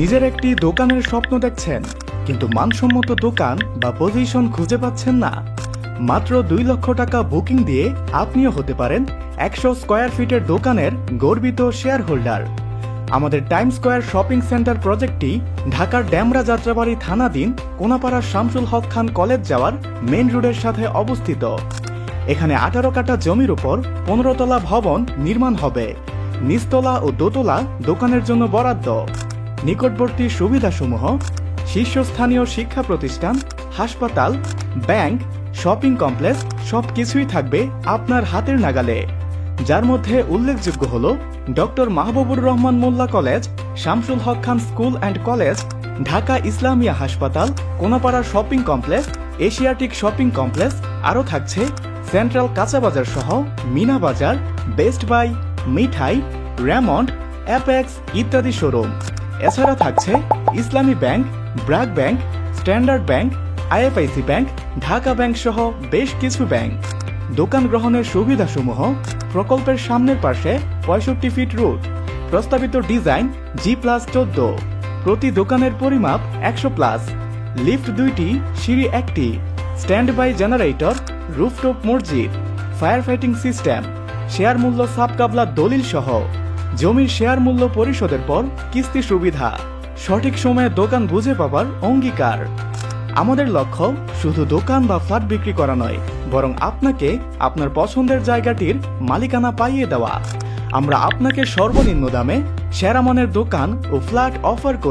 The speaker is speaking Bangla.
নিজের একটি দোকানের স্বপ্ন দেখছেন, কিন্তু মানসম্মত দোকান বা পজিশন খুঁজে পাচ্ছেন না। মাত্র দুই লক্ষ টাকা বুকিং দিয়ে আপনিও হতে পারেন একশো স্কোয়ার ফিটের দোকানের গর্বিত শেয়ার হোল্ডার আমাদের টাইম স্কোয়ার শপিং সেন্টার প্রজেক্টটি ঢাকার ড্যামরা যাত্রাবাড়ি থানাধীন কোনাপাড়া শামসুল হক খান কলেজ যাওয়ার মেইন রোডের সাথে অবস্থিত। এখানে আঠারো কাটা জমির উপর পনেরো তলা ভবন নির্মাণ হবে। নিচতলা ও দোতলা দোকানের জন্য বরাদ্দ। নিকটবর্তী সুবিধাসমূহ, শীর্ষস্থানীয় শিক্ষা প্রতিষ্ঠান, হাসপাতাল, ব্যাংক, শপিং কমপ্লেক্স সব কিছুই থাকবে আপনার হাতের নাগালে। যার মধ্যে উল্লেখযোগ্য হল doctor Mahbubur Rahman Mollah college, Shamsul Haque Khan school and college, Dhaka Islamia হাসপাতাল, Konapara shopping complex, Asiatic shopping complex, আরও থাকছে সেন্ট্রাল কাঁচাবাজার সহ Meena Bazar, Best Buy, Mithai, Raymond, Apex ইত্যাদি শোরুম। এছাড়া থাকছে Islami bank BRAC bank, Standard bank, IFIC bank, Dhaka bank সহ বেশ কিছু ব্যাংক। দোকান গ্রহণের সুবিধাসমূহ প্রকল্পের সামনের পাশে পঁয়ষট্টি ফিট রুট প্রস্তাবিত ডিজাইন জি প্লাস চোদ্দ। প্রতি দোকানের পরিমাপ একশো প্লাস। লিফট দুইটি, সিঁড়ি একটি। স্ট্যান্ড বাই জেনারেটর, রুফটপ মসজিদ ফায়ার ফাইটিং সিস্টেম, শেয়ার মূল্য সাবকাবলা দলিল সহ। জমির শেয়ার মূল্য পরিশোধের পর কিস্তি সুবিধা। সঠিক সময়ে দোকান বুঝে পাবার অঙ্গীকার। আমাদের লক্ষ্য শুধু দোকান বা ফ্ল্যাট বিক্রি করা নয়, বরং আপনাকে আপনার পছন্দের জায়গাটির মালিকানা পাইয়ে দেওয়া। আমরা আপনাকে সর্বনিম্ন দামে সেরা মানের দোকান ও ফ্ল্যাট অফার করি।